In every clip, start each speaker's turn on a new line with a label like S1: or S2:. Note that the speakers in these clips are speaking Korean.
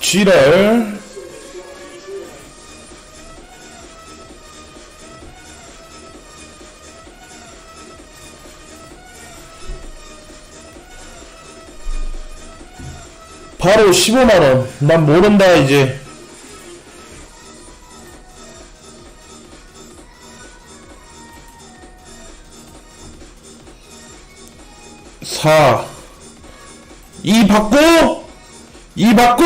S1: 지랄. 바로 15만원. 난 모른다 이제. 사, 이 받고, 이 받고,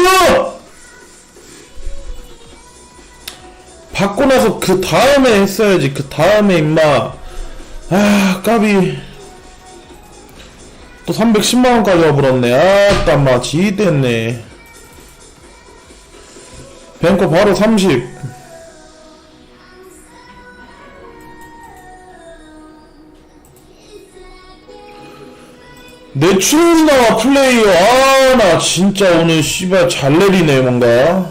S1: 받고 나서 그 다음에 했어야지. 그 다음에 임마. 아, 까비. 또 310만원까지 와버렸네. 아, 땀마, 지됐네. 뱅커 바로 30. 내추럴 나와 플레이어. 아 나 진짜 오늘 씨발 잘 내리네 뭔가.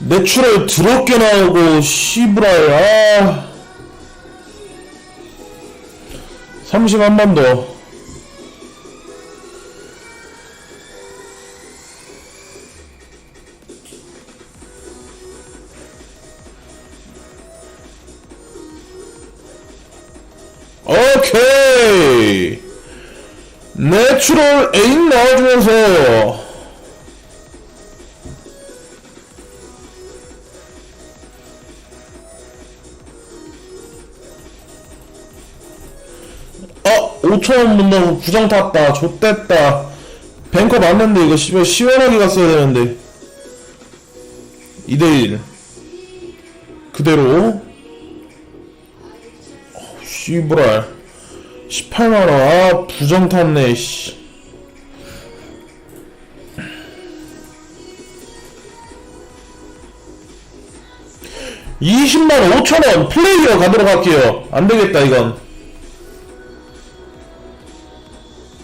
S1: 내추럴 드럽게 나오고 씨브랄 아. 31번 더 오케이. 내추럴 에임 나와주면서. 어 5천원 못 넣고 부정 탔다. 좆됐다. 뱅커 맞는데 이거 씨발 시원하게 갔어야 되는데. 2대1 그대로 씨부랄 18만원. 아 부정 탔네 씨. (20만 5천원) 플레이어 가도록 할게요. 안되겠다 이건